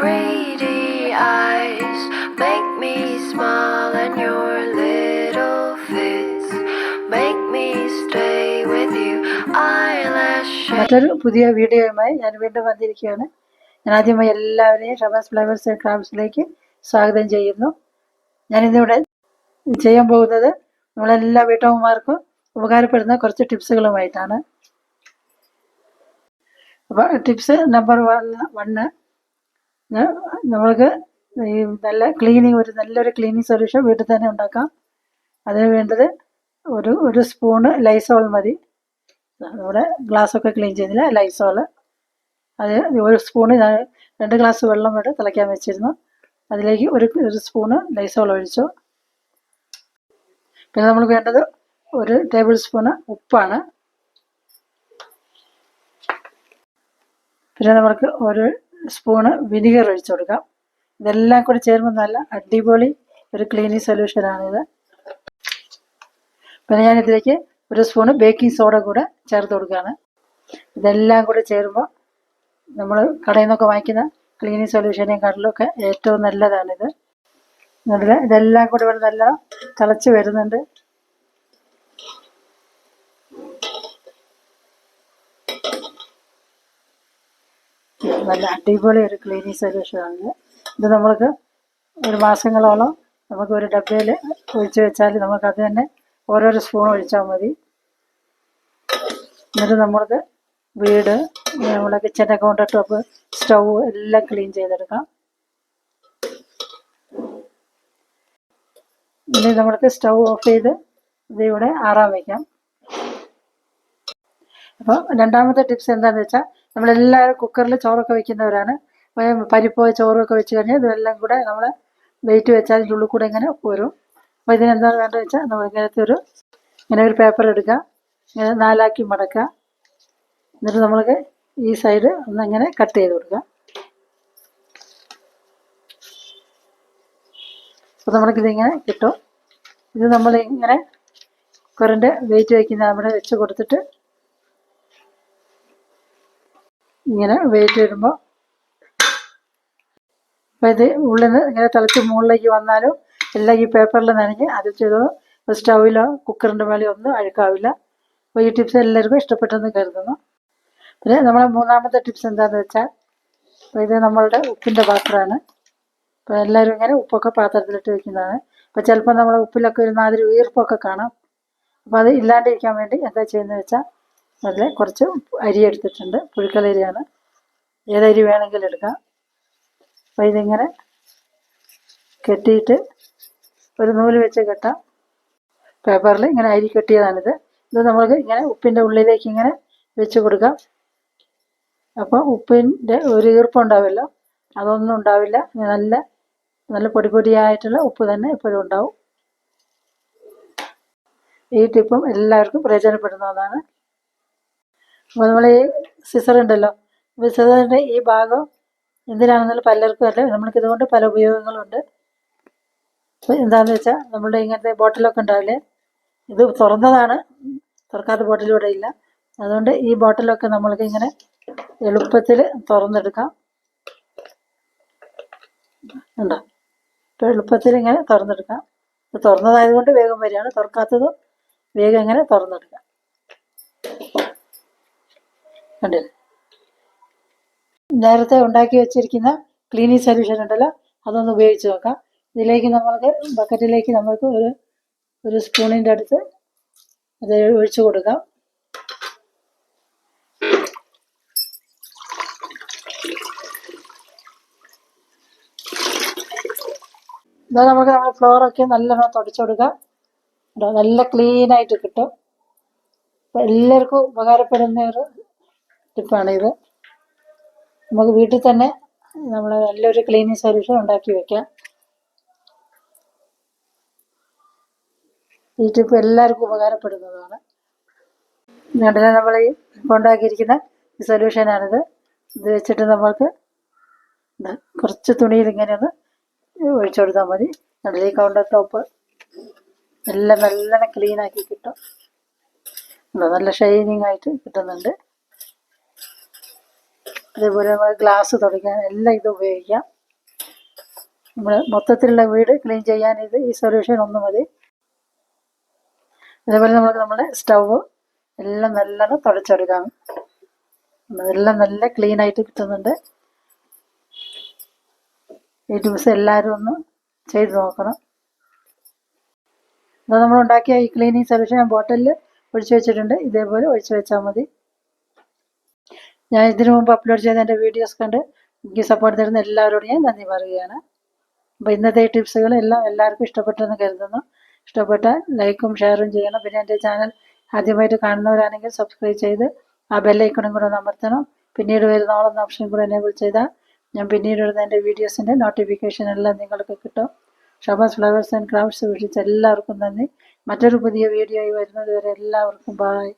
pretty eyes make me smile, and your little fits make me stay with you. മറ്റൊരു പുതിയ വീഡിയോയുമായി ഞാൻ വീണ്ടും വന്നിരിക്കുകയാണ്. ഞാൻ ആദ്യമായി എല്ലാവരെയും ഷബാസ് ഫ്ലവേഴ്സ് ആൻഡ് ക്രാഫ്റ്റ്സിലേക്ക് സ്വാഗതം ചെയ്യുന്നു. ഞാനിന്നിവിടെ ചെയ്യാൻ പോകുന്നത് നമ്മളെല്ലാ വീട്ടമ്മമാർക്കും ഉപകാരപ്പെടുന്ന കുറച്ച് ടിപ്സുകളുമായിട്ടാണ്. അപ്പോൾ ടിപ്സ് നമ്പർ വൺ വണ്ണ്. നമ്മൾക്ക് ഈ നല്ല ക്ലീനിങ് ഒരു നല്ലൊരു ക്ലീനിങ് സൊല്യൂഷൻ വീട്ടിൽ തന്നെ ഉണ്ടാക്കാം. അതിന് വേണ്ടത് ഒരു ഒരു സ്പൂണ് ലൈസോൾ മതി. നമ്മുടെ ഗ്ലാസ്സൊക്കെ ക്ലീൻ ചെയ്തില്ല? ലൈസോൾ അത് ഒരു സ്പൂണ് ഞാൻ രണ്ട് ഗ്ലാസ് വെള്ളം വേണ്ട തിളയ്ക്കാൻ വെച്ചിരുന്നു. അതിലേക്ക് ഒരു ഒരു സ്പൂണ് ലൈസോൾ ഒഴിച്ചു. പിന്നെ നമ്മൾ വേണ്ടത് ഒരു ടേബിൾ സ്പൂണ് ഉപ്പാണ്. പിന്നെ നമുക്ക് ഒരു സ്പൂണ് വിനിഗർ ഒഴിച്ചു കൊടുക്കാം. ഇതെല്ലാം കൂടി ചേരുമ്പോൾ നല്ല അടിപൊളി ഒരു ക്ലീനിങ് സൊല്യൂഷനാണിത് പിന്നെ ഞാൻ ഇതിലേക്ക് ഒരു സ്പൂണ് ബേക്കിംഗ് സോഡ കൂടെ ചേർത്ത് കൊടുക്കുകയാണ്. ഇതെല്ലാം കൂടി ചേരുമ്പോൾ നമ്മൾ കടയിൽ നിന്നൊക്കെ വാങ്ങിക്കുന്ന ക്ലീനിങ് സൊല്യൂഷനെക്കാട്ടിലൊക്കെ ഏറ്റവും നല്ലതാണിത്. നല്ല ഇതെല്ലാം കൂടി ഇവിടെ നല്ല തിളച്ച് വരുന്നുണ്ട്. നല്ല അടിപൊളി ഒരു ക്ലീനിങ് സൊല്യൂഷനാണ് ഇത് നമ്മൾക്ക് ഒരു മാസങ്ങളോളം നമുക്ക് ഒരു ഡബ്ബയിൽ ഒഴിച്ച് വെച്ചാൽ നമുക്ക് അത് തന്നെ ഓരോരോ സ്പൂൺ ഒഴിച്ചാൽ മതി. എന്നിട്ട് നമ്മൾക്ക് വീട് നമ്മുടെ കിച്ചന്റെ കൗണ്ടർ ടോപ്പ് സ്റ്റൗ എല്ലാം ക്ലീൻ ചെയ്തെടുക്കാം. ഇനി നമ്മൾക്ക് സ്റ്റൗ ഓഫ് ചെയ്ത് ഇതിവിടെ ആറാൻ വയ്ക്കാം അപ്പോൾ രണ്ടാമത്തെ ടിപ്സ് എന്താണെന്ന് വെച്ചാൽ നമ്മളെല്ലാവരും കുക്കറിൽ ചോറൊക്കെ വെക്കുന്നവരാണ്. പരിപ്പോ ചോറൊക്കെ വെച്ച് കഴിഞ്ഞാൽ ഇതെല്ലാം കൂടെ നമ്മൾ വെയിറ്റ് വെച്ചാൽ അതിന്റെ ഉള്ളിൽ കൂടെ ഇങ്ങനെ പോരും അപ്പോൾ ഇതിനെന്താണ് വേണ്ടത് വെച്ചാൽ നമ്മൾ ഇങ്ങനത്തെ ഒരു ഇങ്ങനെ ഒരു പേപ്പർ എടുക്കുക. ഇങ്ങനെ നാലാക്കി മടക്കുക. എന്നിട്ട് നമ്മൾക്ക് ഈ സൈഡ് ഒന്ന് ഇങ്ങനെ കട്ട് ചെയ്ത് കൊടുക്കുക. അപ്പോൾ നമ്മൾക്കിതിങ്ങനെ കിട്ടും. ഇത് നമ്മൾ ഇങ്ങനെ കുക്കറിന്റെ വെയിറ്റ് വയ്ക്കുന്ന നമ്മുടെ വെച്ച് കൊടുത്തിട്ട് ഇങ്ങനെ വെയിറ്റ് ഇടുമ്പോൾ അപ്പോൾ ഇത് ഉള്ളിൽ നിന്ന് ഇങ്ങനെ തിളച്ച് മുകളിലേക്ക് വന്നാലും എല്ലാം ഈ പേപ്പറിൽ നനഞ്ഞ് അത് ചെയ്തോളും സ്റ്റൗവിലോ കുക്കറിന്റെ മേലെയോ ഒന്നും അഴുക്കാവില്ല. അപ്പോൾ ഈ ടിപ്സ് എല്ലാവർക്കും ഇഷ്ടപ്പെട്ടെന്ന് കരുതുന്നു. പിന്നെ നമ്മളെ മൂന്നാമത്തെ ടിപ്സ് എന്താണെന്ന് വെച്ചാൽ അപ്പോൾ ഇത് നമ്മളുടെ ഉപ്പിന്റെ പാത്രമാണ്. അപ്പോൾ എല്ലാവരും ഇങ്ങനെ ഉപ്പൊക്കെ പാത്രത്തിലിട്ട് വെക്കുന്നതാണ്. അപ്പോൾ ചിലപ്പോൾ നമ്മളെ ഉപ്പിലൊക്കെ ഒരു മാതിരി ഈർപ്പൊക്കെ കാണാം. അപ്പോൾ അത് ഇല്ലാണ്ടിരിക്കാൻ വേണ്ടി എന്താ ചെയ്യുന്നത് വെച്ചാൽ അതിൽ കുറച്ച് അരി എടുത്തിട്ടുണ്ട്. പുഴുക്കലരിയാണ് ഏതരി വേണമെങ്കിലും എടുക്കാം. അപ്പോൾ ഇതിങ്ങനെ കെട്ടിയിട്ട് ഒരു നൂൽ വെച്ച് കെട്ടാം പേപ്പറിൽ ഇങ്ങനെ അരി കെട്ടിയതാണിത്. ഇത് നമ്മൾക്ക് ഇങ്ങനെ ഉപ്പിന്റെ ഉള്ളിലേക്ക് ഇങ്ങനെ വെച്ച് കൊടുക്കാം. അപ്പോൾ ഉപ്പിന്റെ ഒരു ഈർപ്പം ഉണ്ടാവില്ല. അതൊന്നും ഉണ്ടാവില്ല. നല്ല നല്ല പൊടി പൊടിയായിട്ടുള്ള ഉപ്പ് തന്നെ എപ്പോഴും ഉണ്ടാവും. ഈ ടിപ്പും എല്ലാവർക്കും പ്രയോജനപ്പെടുന്നതാണ്. അപ്പോൾ നമ്മൾ ഈ സിസർ ഉണ്ടല്ലോ. സിസറിന്റെ ഈ ഭാഗം എന്തിനാണെന്നുള്ള പലർക്കും അല്ല നമ്മൾക്ക് ഇതുകൊണ്ട് പല ഉപയോഗങ്ങളുണ്ട്. അപ്പോൾ എന്താണെന്ന് വെച്ചാൽ നമ്മളുടെ ഇങ്ങനത്തെ ബോട്ടിലൊക്കെ ഉണ്ടാവില്ലേ? ഇത് തുറന്നതാണ്. തുറക്കാത്ത ബോട്ടിലൂടെ ഇല്ല. അതുകൊണ്ട് ഈ ബോട്ടിലൊക്കെ നമ്മൾക്ക് ഇങ്ങനെ എളുപ്പത്തിൽ തുറന്നെടുക്കാം. ഉണ്ടോ ഇപ്പൊ എളുപ്പത്തിൽ ഇങ്ങനെ തുറന്നെടുക്കാം. തുറന്നതായതുകൊണ്ട് വേഗം വരികയാണ്. തുറക്കാത്തതും വേഗം ഇങ്ങനെ തുറന്നെടുക്കാം. കണ്ടില്ലേ നേരത്തെ ഉണ്ടാക്കി വെച്ചിരിക്കുന്ന ക്ലീനിങ് സൊല്യൂഷൻ ഉണ്ടല്ലോ അതൊന്ന് ഉപയോഗിച്ച് നോക്കാം. ഇതിലേക്ക് നമ്മൾക്ക് ബക്കറ്റിലേക്ക് നമ്മൾക്ക് ഒരു ഒരു സ്പൂണിന്റെ അടുത്ത് അത് ഒഴിച്ചു കൊടുക്കാം. ഇതാ നമുക്ക് നമ്മുടെ ഫ്ലോറൊക്കെ നല്ലോണം തുടച്ചു കൊടുക്കാം. നല്ല ക്ലീനായിട്ട് കിട്ടും. എല്ലാവർക്കും ഉപകാരപ്പെടുന്ന ഒരു ടിപ്പാണ് ഇത്. നമുക്ക് വീട്ടിൽ തന്നെ നമ്മൾ നല്ലൊരു ക്ലീനിങ് സൊല്യൂഷൻ ഉണ്ടാക്കി വെക്കാം. ഈ ടിപ്പ് എല്ലാവർക്കും ഉപകാരപ്പെടുന്നതാണ്. കണ്ടില്ല നമ്മൾ ഈ ഉണ്ടാക്കിയിരിക്കുന്ന ഈ സൊല്യൂഷനാണിത് ഇത് വെച്ചിട്ട് നമ്മൾക്ക് കുറച്ച് തുണിയിൽ ഇങ്ങനെ ഒന്ന് ഒഴിച്ചു കൊടുത്താൽ മതി. നല്ല ഈ കൗണ്ടർ ടോപ്പ് എല്ലാം നല്ലോണം ക്ലീനാക്കി കിട്ടും. നല്ല ഷൈനിങ് ആയിട്ട് കിട്ടുന്നുണ്ട്. അതേപോലെ നമ്മൾ ഗ്ലാസ് തുടയ്ക്കാൻ എല്ലാം ഇത് ഉപയോഗിക്കാം. നമ്മൾ മൊത്തത്തിലുള്ള വീട് ക്ലീൻ ചെയ്യാൻ ഇത് ഈ സൊല്യൂഷൻ ഒന്ന് മതി. അതേപോലെ നമുക്ക് നമ്മുടെ സ്റ്റവ് എല്ലാം നല്ലോണം തുടച്ചെടുക്കാം. എല്ലാം നല്ല ക്ലീൻ ആയിട്ട് കിട്ടുന്നുണ്ട്. ഈ ദിവസം എല്ലാവരും ഒന്ന് ചെയ്ത് നോക്കണം. അത് നമ്മൾ ഉണ്ടാക്കിയ ഈ ക്ലീനിങ് സൊല്യൂഷൻ ഞാൻ ബോട്ടിലിൽ ഒഴിച്ചു വെച്ചിട്ടുണ്ട്. ഇതേപോലെ ഒഴിച്ചു വെച്ചാൽ മതി. ഞാൻ ഇതിനു മുമ്പ് അപ്ലോഡ് ചെയ്ത എന്റെ വീഡിയോസ് കണ്ട് എനിക്ക് സപ്പോർട്ട് തരുന്ന എല്ലാവരോടും ഞാൻ നന്ദി പറയുകയാണ്. അപ്പോൾ ഇന്നത്തെ ടിപ്സുകൾ എല്ലാം എല്ലാവർക്കും ഇഷ്ടപ്പെട്ടെന്ന് കരുതുന്നു. ഇഷ്ടപ്പെട്ട ലൈക്കും ഷെയറും ചെയ്യണം. പിന്നെ എന്റെ ചാനൽ ആദ്യമായിട്ട് കാണുന്നവരാണെങ്കിൽ സബ്സ്ക്രൈബ് ചെയ്ത് ആ ബെല്ലൈക്കണും കൂടെ ഒന്ന് അമർത്തണം. പിന്നീട് വരുന്ന ഓളെന്ന ഓപ്ഷൻ കൂടെ എനേബിൾ ചെയ്താൽ ഞാൻ പിന്നീട് വരുന്ന എന്റെ വീഡിയോസിന്റെ നോട്ടിഫിക്കേഷൻ എല്ലാം നിങ്ങൾക്ക് കിട്ടും. ഷബാസ് ഫ്ലവേഴ്സ് ആൻഡ് ക്രാഫ്റ്റ്സ് വീക്ഷിച്ച എല്ലാവർക്കും നന്ദി. മറ്റൊരു പുതിയ വീഡിയോയിൽ വരുന്നത് വരെ എല്ലാവർക്കും ബായ്